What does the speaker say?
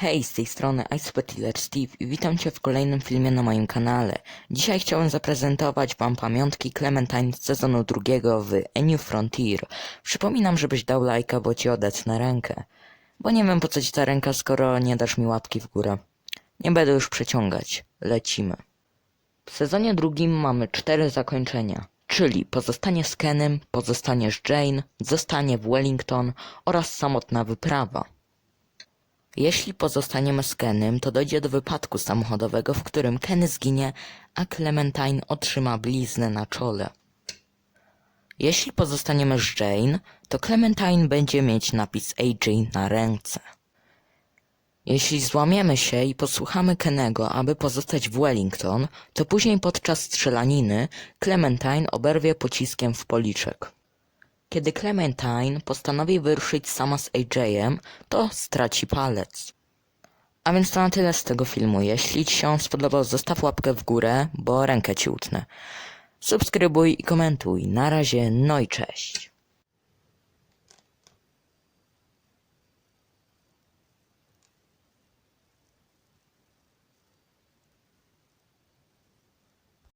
Hej, z tej strony iSpotiller Steve i witam Cię w kolejnym filmie na moim kanale. Dzisiaj chciałem zaprezentować Wam pamiątki Clementine z sezonu drugiego w A New Frontier. Przypominam, żebyś dał lajka, bo Ci odetnę rękę. Bo nie wiem po co Ci ta ręka, skoro nie dasz mi łapki w górę. Nie będę już przeciągać. Lecimy. W sezonie drugim mamy cztery zakończenia, czyli pozostanie z Kenem, pozostanie z Jane, zostanie w Wellington oraz samotna wyprawa. Jeśli pozostaniemy z Kenem, to dojdzie do wypadku samochodowego, w którym Ken zginie, a Clementine otrzyma bliznę na czole. Jeśli pozostaniemy z Jane, to Clementine będzie mieć napis AJ na ręce. Jeśli złamiemy się i posłuchamy Kenego, aby pozostać w Wellington, to później podczas strzelaniny Clementine oberwie pociskiem w policzek. Kiedy Clementine postanowi wyruszyć sama z AJ-em, to straci palec. A więc to na tyle z tego filmu. Jeśli Ci się spodobał, zostaw łapkę w górę, bo rękę Ci utnę. Subskrybuj i komentuj. Na razie, no i cześć.